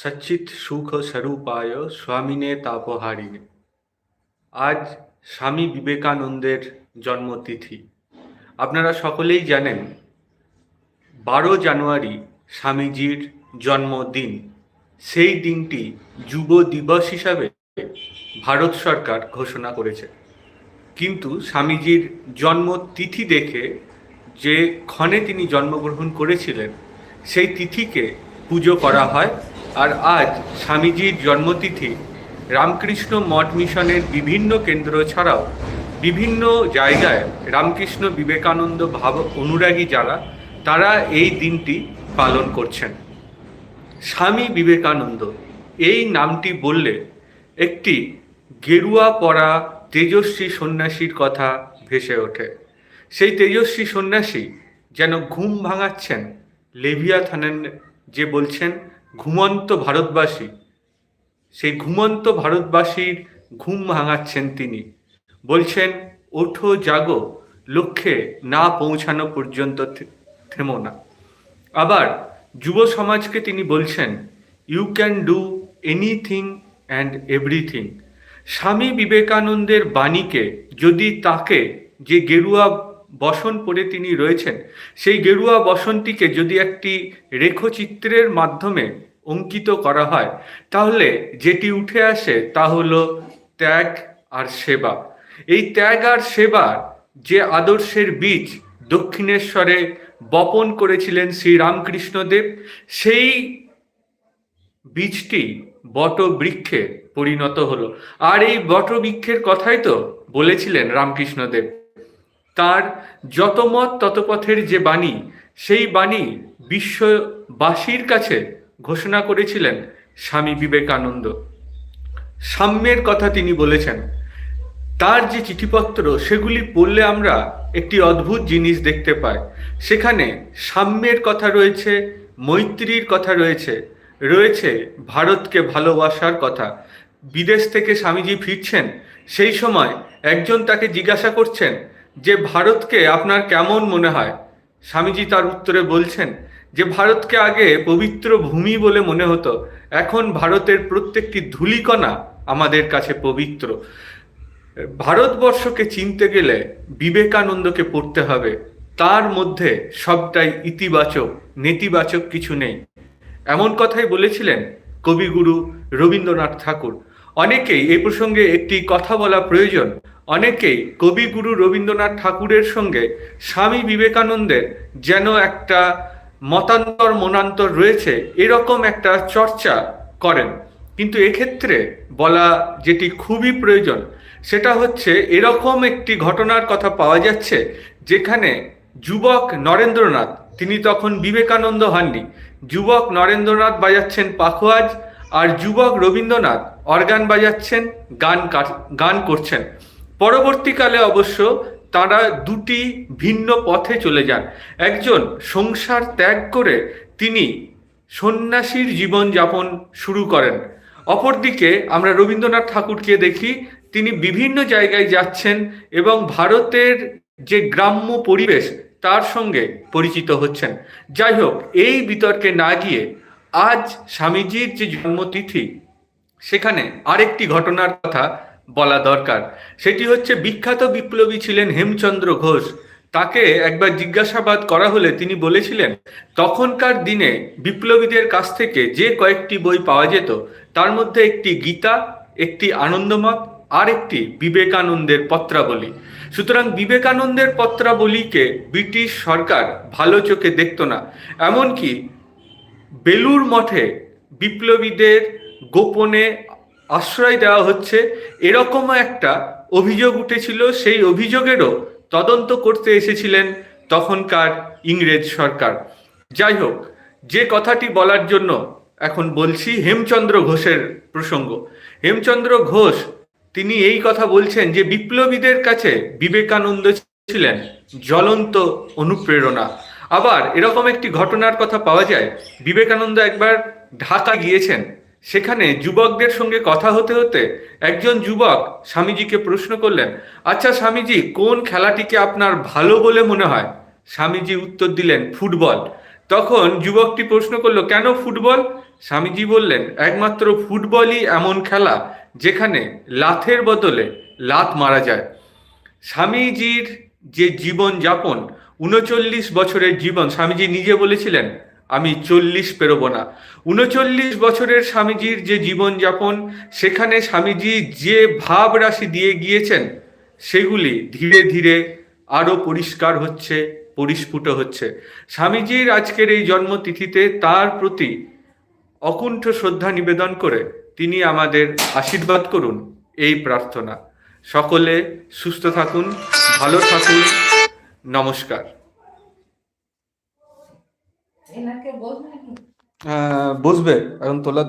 সচ্চিৎ সুখ স্বরূপায় স্বামিনে তাপহারিণে আজ স্বামী বিবেকানন্দের জন্মতিথি। আপনারা সকলেই জানেন, বারো জানুয়ারি স্বামীজির জন্মদিন। সেই দিনটি যুব দিবস হিসাবে ভারত সরকার ঘোষণা করেছে। কিন্তু স্বামীজির জন্মতিথি দেখে যে ক্ষণে তিনি জন্মগ্রহণ করেছিলেন, সেই তিথিকে পুজো করা হয়। আর আজ স্বামীজির জন্মতিথি। রামকৃষ্ণ মঠ মিশনের বিভিন্ন কেন্দ্র ছাড়াও বিভিন্ন জায়গায় রামকৃষ্ণ বিবেকানন্দ ভাব অনুরাগী যারা, তারা এই দিনটি পালন করছেন। স্বামী বিবেকানন্দ, এই নামটি বললে একটি গেরুয়া পরা তেজস্বী সন্ন্যাসীর কথা ভেসে ওঠে। সেই তেজস্বী সন্ন্যাসী যেন ঘুম ভাঙাচ্ছেন লেভিয়া থানেন যে বলছেন ঘুমন্ত ভারতবাসী। সেই ঘুমন্ত ভারতবাসীর ঘুম ভাঙাচ্ছেন তিনি। বলছেন, ওঠো, জাগো, লক্ষ্যে না পৌঁছানো পর্যন্ত থেমো না। আবার যুব সমাজকে তিনি বলছেন you can do anything and everything Swami বিবেকানন্দের বাণীকে, যদি তাকে যে গেরুয়া বসন পরে তিনি রয়েছেন। সেই গেরুয়া বসনটিকে যদি একটি রেখচিত্রের মাধ্যমে অঙ্কিত করা হয়, তাহলে যেটি উঠে আসে তা হলো ত্যাগ আর সেবা। এই ত্যাগ আর সেবার যে আদর্শের বীজ দক্ষিণেশ্বরে বপন করেছিলেন শ্রী রামকৃষ্ণদেব, সেই বীজটি বট বৃক্ষে পরিণত হলো। আর এই বট বৃক্ষের কথাই তো বলেছিলেন রামকৃষ্ণদেব। তার যত মত তত পথের যে বাণী, সেই বাণী বিশ্ববাসীর কাছে ঘোষণা করেছিলেন স্বামী বিবেকানন্দ। সাম্যের কথা তিনি বলেছেন। তার যে চিঠিপত্র, সেগুলি পড়লে আমরা একটি অদ্ভুত জিনিস দেখতে পাই। সেখানে সাম্যের কথা রয়েছে, মৈত্রীর কথা রয়েছে রয়েছে ভারতকে ভালোবাসার কথা। বিদেশ থেকে স্বামীজি ফিরছেন, সেই সময় একজন তাকে জিজ্ঞাসা করছেন যে ভারতকে আপনার কেমন মনে হয়? স্বামীজি তার উত্তরে বলছেন, যে ভারতকে আগে পবিত্র ভূমি বলে মনে হতো, এখন ভারতের প্রত্যেকটি ধূলিকণা আমাদের কাছে পবিত্র। ভারতবর্ষকে চিনতে গেলে বিবেকানন্দকে পড়তে হবে, তার মধ্যে সবটাই ইতিবাচক, নেতিবাচক কিছু নেই। এমন কথাই বলেছিলেন কবিগুরু রবীন্দ্রনাথ ঠাকুর। অনেকেই এই প্রসঙ্গে একটি কথা বলা প্রয়োজন অনেকেই কবিগুরু রবীন্দ্রনাথ ঠাকুরের সঙ্গে স্বামী বিবেকানন্দের যেন একটা মতান্তর, মনান্তর রয়েছে, এরকম একটা চর্চা করেন। কিন্তু এক্ষেত্রে বলা যেটি খুবই প্রয়োজন, সেটা হচ্ছে এরকম একটি ঘটনার কথা পাওয়া যাচ্ছে যেখানে যুবক নরেন্দ্রনাথ, তিনি তখন বিবেকানন্দ হননি, যুবক নরেন্দ্রনাথ বাজাচ্ছেন পাখোয়াজ আর যুবক রবীন্দ্রনাথ অর্গান বাজাচ্ছেন, গান গান করছেন। পরবর্তীকালে অবশ্য তারা দুটি ভিন্ন পথে চলে যান। একজন সংসার ত্যাগ করে তিনি সন্ন্যাসীর জীবন যাপন শুরু করেন। অপরদিকে আমরা রবীন্দ্রনাথ ঠাকুরকে দেখি, তিনি বিভিন্ন জায়গায় যাচ্ছেন এবং ভারতের যে গ্রাম্য পরিবেশ, তার সঙ্গে পরিচিত হচ্ছেন। যাই হোক, এই বিতর্কে না গিয়ে আজ স্বামীজির যে জন্মতিথি, সেখানে আরেকটি ঘটনার কথা বলা দরকার। সেটি হচ্ছে বিখ্যাত বিপ্লবী ছিলেন হেমচন্দ্র ঘোষ। তাকে একবার জিজ্ঞাসাবাদ করা হলে তিনি বলেছিলেন, তখনকার দিনে বিপ্লবীদের কাছ থেকে যে কয়েকটি বই পাওয়া যেত, তার মধ্যে একটি গীতা, একটি আনন্দমত, আর একটি বিবেকানন্দের পত্রাবলী। সুতরাং বিবেকানন্দের পত্রাবলীকে ব্রিটিশ সরকার ভালো চোখে দেখতো না। এমনকি বেলুর মঠে বিপ্লবীদের গোপনে আশ্রয় দেওয়া হচ্ছে। এরকমও একটা অভিযোগ উঠেছিল, সেই অভিযোগেরও তদন্ত করতে এসেছিলেন তখনকার ইংরেজ সরকার। যাই হোক, যে কথাটি বলার জন্য এখন বলছি হেমচন্দ্র ঘোষের প্রসঙ্গ। হেমচন্দ্র ঘোষ, তিনি এই কথা বলছেন যে বিপ্লবীদের কাছে বিবেকানন্দ ছিলেন জ্বলন্ত অনুপ্রেরণা। আবার এরকম একটি ঘটনার কথা পাওয়া যায়, বিবেকানন্দ একবার ঢাকা গিয়েছেন। সেখানে যুবকদের সঙ্গে কথা হতে হতে একজন যুবক স্বামীজিকে প্রশ্ন করলেন আচ্ছা স্বামীজি, কোন খেলাটিকে আপনার ভালো বলে মনে হয়? স্বামীজি উত্তর দিলেন, ফুটবল। তখন যুবকটি প্রশ্ন করল, কেন ফুটবল? স্বামীজি বললেন, একমাত্র ফুটবলই এমন খেলা যেখানে লাথের বদলে লাত মারা যায়। স্বামীজির যে জীবন যাপন উনচল্লিশ বছরের জীবন, স্বামীজি নিজে বলেছিলেন আমি চল্লিশ পেরোবো না। উনচল্লিশ বছরের স্বামীজির যে জীবন যাপন সেখানে স্বামীজি যে ভাব রাশি দিয়ে গিয়েছেন, সেগুলি ধীরে ধীরে আরও পরিষ্কার হচ্ছে, পরিস্ফুট হচ্ছে। স্বামীজির আজকের এই জন্মতিথিতে তার প্রতি অকুণ্ঠ শ্রদ্ধা নিবেদন করে তিনি আমাদের আশীর্বাদ করুন এই প্রার্থনা। সকলে সুস্থ থাকুন, ভালো থাকুন, নমস্কার। বলবেন? বসবে। এখন তোলার